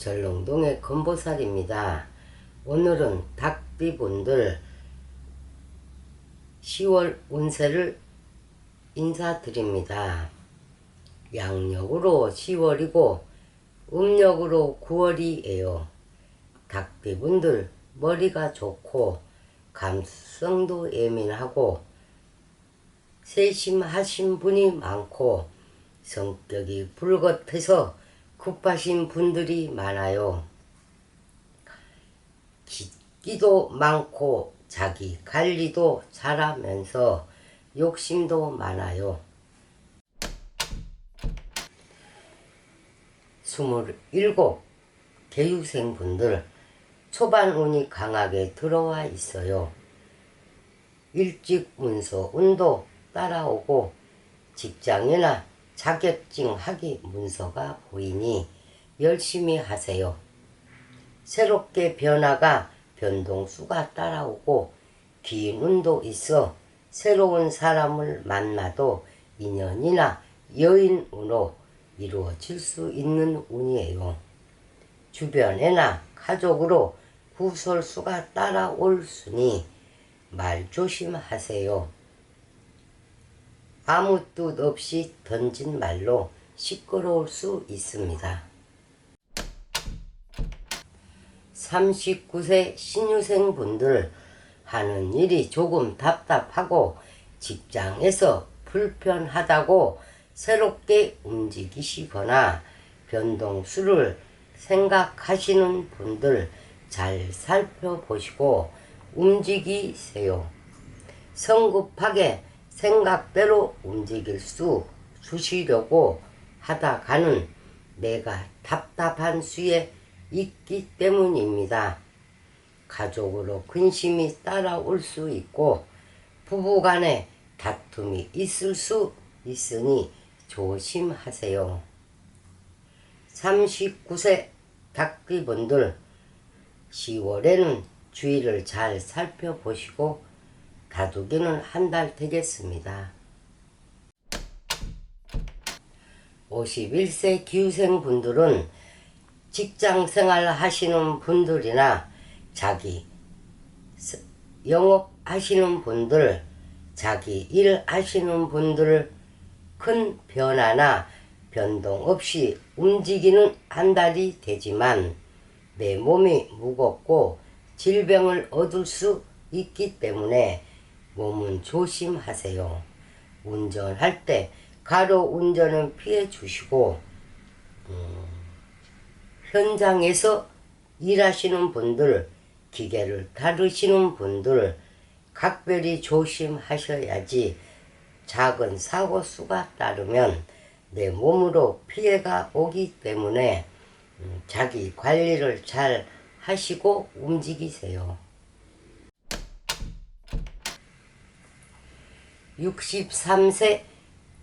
전롱동의 건보살입니다. 오늘은 닭띠분들 10월 운세를 인사드립니다. 양력으로 10월이고 음력으로 9월이에요. 닭띠분들 머리가 좋고 감수성도 예민하고 세심하신 분이 많고 성격이 불긋해서 급하신 분들이 많아요. 기도 많고 자기 관리도 잘하면서 욕심도 많아요. 27 개유생분들 초반 운이 강하게 들어와 있어요. 일찍 문서 운도 따라오고 직장이나 자격증 학위 문서가 보이니 열심히 하세요. 새롭게 변화가 변동수가 따라오고 긴 운도 있어 새로운 사람을 만나도 인연이나 여인으로 이루어질 수 있는 운이에요. 주변에나 가족으로 구설수가 따라올 수니 말 조심하세요. 아무 뜻 없이 던진 말로 시끄러울 수 있습니다. 39세 신유생 분들 하는 일이 조금 답답하고 직장에서 불편하다고 새롭게 움직이시거나 변동수를 생각하시는 분들 잘 살펴보시고 움직이세요. 성급하게 생각대로 움직일 수 주시려고 하다가는 내가 답답한 수에 있기 때문입니다. 가족으로 근심이 따라올 수 있고 부부간에 다툼이 있을 수 있으니 조심하세요. 39세 닭귀분들 10월에는 주의를 잘 살펴보시고 다투기는 한 달 되겠습니다. 51세 기후생 분들은 직장 생활 하시는 분들이나 자기 스- 영업 하시는 분들, 자기 일 하시는 분들 큰 변화나 변동 없이 움직이는 한 달이 되지만 내 몸이 무겁고 질병을 얻을 수 있기 때문에 몸은 조심하세요. 운전할 때 가로 운전은 피해 주시고 음, 현장에서 일하시는 분들, 기계를 다루시는 분들 각별히 조심하셔야지 작은 사고 수가 따르면 내 몸으로 피해가 오기 때문에 음, 자기 관리를 잘 하시고 움직이세요. 63세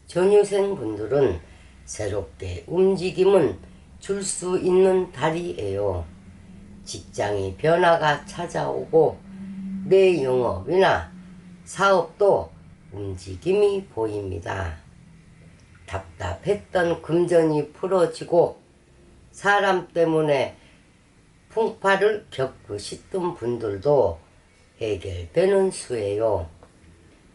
전유생 분들은 새롭게 움직임은 줄 수 있는 달이에요. 직장이 변화가 찾아오고 내 영업이나 사업도 움직임이 보입니다. 답답했던 금전이 풀어지고 사람 때문에 풍파를 겪으셨던 분들도 해결되는 수예요.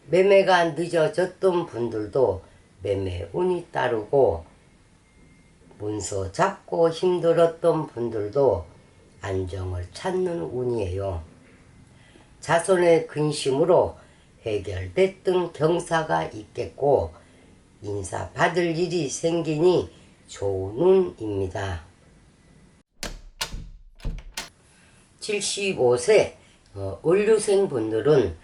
매매가 늦어졌던 분들도 매매 운이 따르고 문서 잡고 힘들었던 분들도 안정을 찾는 운이에요. 자손의 근심으로 해결됐던 경사가 있겠고 인사 받을 일이 생기니 좋은 운입니다. 75세 어, 원류생 분들은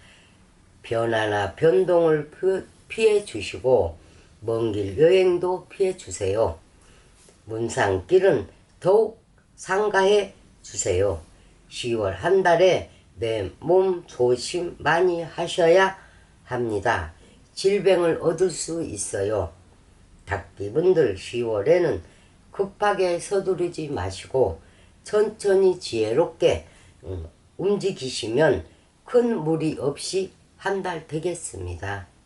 변화나 변동을 피- 피해 주시고 먼 길 여행도 피해 주세요. 문상길은 더욱 상가해 주세요. 10월 한 달에 내 몸 조심 많이 하셔야 합니다. 질병을 얻을 수 있어요. 닭띠분들 10월에는 급하게 서두르지 마시고 천천히 지혜롭게 음, 움직이시면 큰 무리 없이 한 달 되겠습니다.